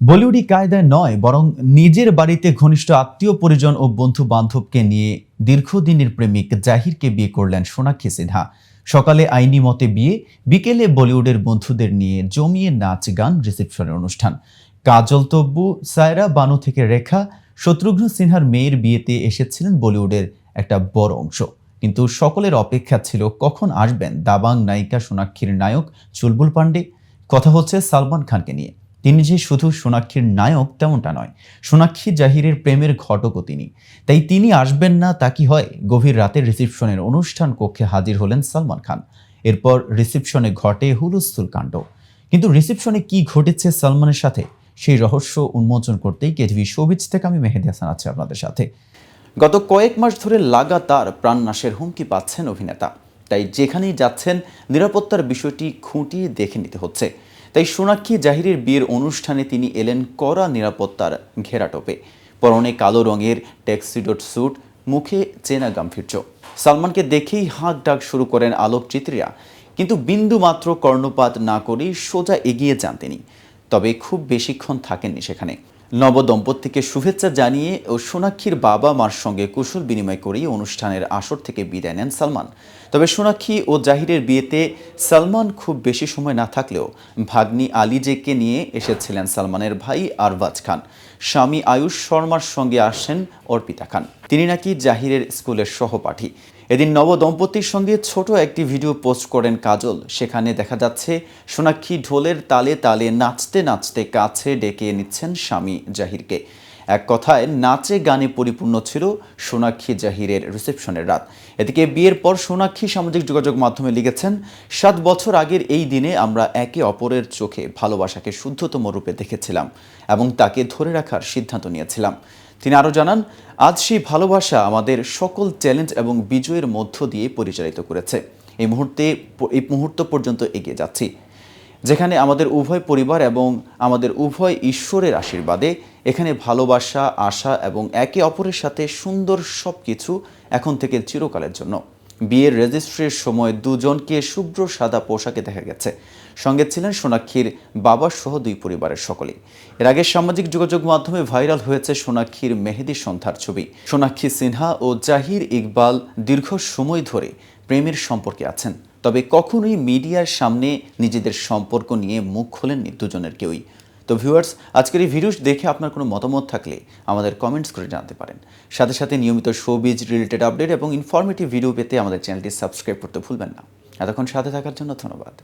বলিউডি কায়দায় নয়, বরং নিজের বাড়িতে ঘনিষ্ঠ আত্মীয়, পরিজন ও বন্ধু বান্ধবকে নিয়ে দীর্ঘদিনের প্রেমিক জাহিরকে বিয়ে করলেন সোনাক্ষী সিনহা। সকালে আইনি মতে বিয়ে, বিকেলে বলিউডের বন্ধুদের নিয়ে জমিয়ে নাচ গান রিসেপশনের অনুষ্ঠান। কাজল তব্বু সায়রা বানু থেকে রেখা, শত্রুঘ্ন সিনহার মেয়ের বিয়েতে এসেছিলেন বলিউডের একটা বড় অংশ। কিন্তু সকলের অপেক্ষা ছিল, কখন আসবেন দাবাং নায়িকা সোনাক্ষীর নায়ক চুলবুল পান্ডে কথা হচ্ছে সালমান খানকে নিয়ে। তিনি যে শুধু সোনাক্ষীর নায়ক তেমনটা নয়, সোনাক্ষী জাহিরের প্রেমের ঘটকও তিনি। তাই তিনি আসবেন না তা কি হয়? গভীর রাতের রিসেপশনের অনুষ্ঠান কক্ষে হাজির হলেন সালমান খান। এরপর রিসেপশনে ঘটে হুলস্থুল কাণ্ড। কিন্তু রিসেপশনে কি ঘটেছে সালমানের সাথে? সেই রহস্য উন্মোচন করতেই কেটিভি শোবিজ থেকে আমি মেহেদি হাসান আছি আপনাদের সাথে। গত কয়েক মাস ধরে লাগাতার প্রাণনাশের হুমকি পাচ্ছেন অভিনেতা। তাই যেখানেই যাচ্ছেন, নিরাপত্তার বিষয়টি খুঁটিয়ে দেখে নিতে হচ্ছে। তাই সোনাক্ষী জাহিরের বিয়ের অনুষ্ঠানে তিনি এলেন কড়া নিরাপত্তার ঘেরাটোপে পরনে কালো রঙের ট্যাক্সিডোট স্যুট, মুখে চেনা গাম্ভীর্য। সালমানকে দেখেই হাঁক ডাক শুরু করেন আলোকচিত্রীরা। কিন্তু বিন্দু মাত্র কর্ণপাত না করেই সোজা এগিয়ে যান তিনি। তবে খুব বেশিক্ষণ থাকেননি সেখানে। নবদম্পতিকে শুভেচ্ছা জানিয়ে ও সোনাক্ষীর বাবা মার সঙ্গে কুশল বিনিময় করেই অনুষ্ঠানের আসর থেকে বিদায় নেন সালমান। তবে সোনাক্ষী ও জাহিরের বিয়েতে সালমান খুব বেশি সময় না থাকলেও ভাগ্নি আলিজেকে নিয়ে এসেছিলেন সালমানের ভাই আরবাজ খান। স্বামী আয়ুষ শর্মার সঙ্গে আসেন অর্পিতা খান। তিনি নাকি জাহিরের স্কুলের সহপাঠী। এদিন নবদম্পতির সঙ্গে ছোট একটি ভিডিও পোস্ট করেন কাজল। সেখানে দেখা যাচ্ছে, সোনাক্ষী ঢোলের তালে তালে নাচতে নাচতে কাছে ডেকে নিচ্ছেন স্বামী জাহিরকে। এক কথায়, নাচে গানে পরিপূর্ণ ছিল সোনাক্ষী জাহিরের রিসেপশনের রাত। এদিকে বিয়ের পর সোনাক্ষী সামাজিক যোগাযোগ মাধ্যমে লিখেছেন, সাত বছর আগের এই দিনে আমরা একে অপরের চোখে ভালোবাসাকে শুদ্ধতম রূপে দেখেছিলাম এবং তাকে ধরে রাখার সিদ্ধান্ত নিয়েছিলাম। তিনি আরও জানান, আজ সেই ভালোবাসা আমাদের সকল চ্যালেঞ্জ এবং বিজয়ের মধ্য দিয়ে পরিচালিত করেছে। এই মুহূর্তে, এই মুহূর্ত পর্যন্ত এগিয়ে যাচ্ছি। যেখানে আমাদের উভয় পরিবার এবং আমাদের উভয় ঈশ্বরের আশীর্বাদে এখানে ভালোবাসা, আশা এবং একে অপরের সাথে সুন্দর সব কিছু এখন থেকে চিরকালের জন্য। বিয়ের রেজিস্ট্রির সময় দুজনকে শুভ্র সাদা পোশাকে দেখা গেছে। সঙ্গে ছিলেন সোনাক্ষীর বাবা সহ দুই পরিবারের সকলেই। এর আগে সামাজিক যোগাযোগ মাধ্যমে ভাইরাল হয়েছে সোনাক্ষীর মেহেদি সন্ধ্যার ছবি। সোনাক্ষী সিনহা ও জাহির ইকবাল দীর্ঘ সময় ধরে প্রেমের সম্পর্কে আছেন। তবে কখনোই মিডিয়ার সামনে নিজেদের সম্পর্ক নিয়ে মুখ খোলেননি দুজনের কেউই। তো ভিউয়ার্স, আজকের এই ভিডিও দেখে আপনার কোনো মতামত থাকলে আমাদের কমেন্টস করে জানতে পারেন। সাথে সাথে নিয়মিত শোবিজ রিলেটেড আপডেট এবং ইনফরমেটিভ ভিডিও পেতে আমাদের চ্যানেলটি সাবস্ক্রাইব করতে ভুলবেন না। এতক্ষণ সাথে থাকার জন্য ধন্যবাদ।